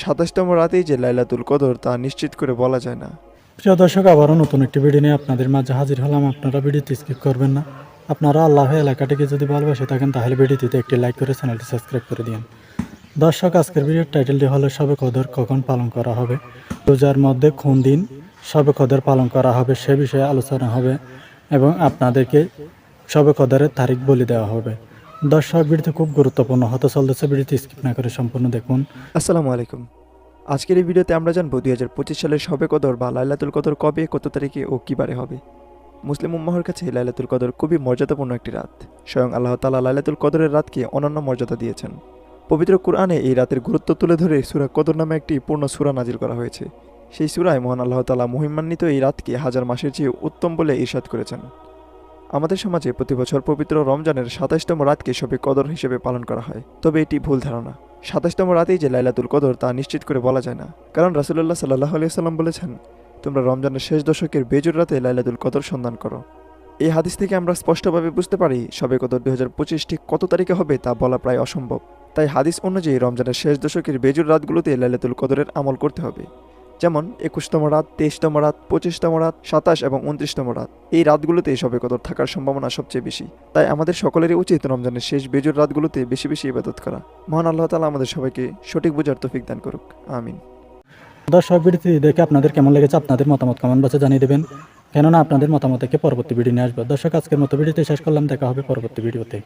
সাতাশতম রাতেই যে লাইলাতুল কদর তা নিশ্চিত করে বলা যায় না। প্রিয় দর্শক, আবারও নতুন একটি ভিডিও নিয়ে আপনাদের মাঝে হাজির হলাম। আপনারা ভিডিওটি স্কিপ করবেন না। আপনারা আল্লাহ এলাকাটিকে যদি ভালোবাসে থাকেন, তাহলে ভিডিওটিতে একটি লাইক করে চ্যানেলটি সাবস্ক্রাইব করে দিন। দর্শক, আজকের ভিডিওর টাইটেলটি হলো সবে কদর কখন পালন করা হবে? রোজার মধ্যে কোন দিন সবে কদর পালন করা হবে সে বিষয়ে আলোচনা হবে এবং আপনাদেরকে সবে কদরের তারিখ বলে দেওয়া হবে। দর্শক ভিডিওটি খুব গুরুত্বপূর্ণ, হতে চলতেছে ভিডিওটি স্কিপ না করে সম্পূর্ণ দেখুন। আসসালামু আলাইকুম। আজকের এই ভিডিওতে আমরা জানব দুই হাজার পঁচিশ সালের সবে কদর বা লাইলাতুল কদর কবে, কত তারিখে ও কী বারে হবে। মুসলিম উম্মাহর কাছে লাইলাতুল কদর খুবই মর্যাদাপূর্ণ একটি রাত। স্বয়ং আল্লাহ তালা লাইলাতুল কদরের রাতকে অনন্য মর্যাদা দিয়েছেন। পবিত্র কুরআনে এই রাতের গুরুত্ব তুলে ধরে সুরা কদর নামে একটি পূর্ণ সুরা নাজিল করা হয়েছে। সেই সুরায় মহান আল্লাহ তালা মহিমান্বিত এই রাতকে হাজার মাসের চেয়ে উত্তম বলে ঈর্ষাদ করেছেন। আমাদের সমাজে প্রতি বছর পবিত্র রমজানের সাতাশতম রাতকে সবে কদর হিসেবে পালন করা হয়। তবে এটি ভুল ধারণা। সাতাশতম রাতেই যে লাইলাতুল কদর তা নিশ্চিত করে বলা যায় না। কারণ রাসুল্লাহ সাল্লাহ আলিয়াল্লাম বলেছেন, তোমরা রমজানের শেষ দশকের বেজুর রাতে লাইলাতুল কদর সন্ধান করো। এই হাদিস থেকে আমরা স্পষ্টভাবে বুঝতে পারি সবে কদর দুই হাজার পঁচিশ ঠিক কত তারিখে হবে তা বলা প্রায় অসম্ভব। তাই হাদিস অনুযায়ী রমজানের শেষ দশকের বেজুর রাতগুলোতে লাইলাতুল কদরের আমল করতে হবে। যেমন একুশতম রাত, তেইশতম রাত, পঁচিশতম রাত, সাতাশ এবং উনত্রিশতম রাত। এই রাতগুলোতে সবে কদর থাকার সম্ভাবনা সবচেয়ে বেশি। তাই আমাদের সকলেরই উচিত রমজানের শেষ বেজুর রাতগুলোতে বেশি বেশি ইবাদত করা। মহান আল্লাহ তালা আমাদের সবাইকে সঠিক বোঝার তৌফিক দান করুক। আমিন। দর্শক ভিডিওটি দেখে আপনাদের কেমন লেগেছে আপনাদের মতামত কমেন্ট বক্সে জানিয়ে দেবেন। কেননা আপনাদের মতামত থেকে পরবর্তী ভিডিও নিয়ে আসবে। দর্শক, আজকের মতো ভিডিওতে শেষ করলাম। দেখা হবে পরবর্তী ভিডিওতে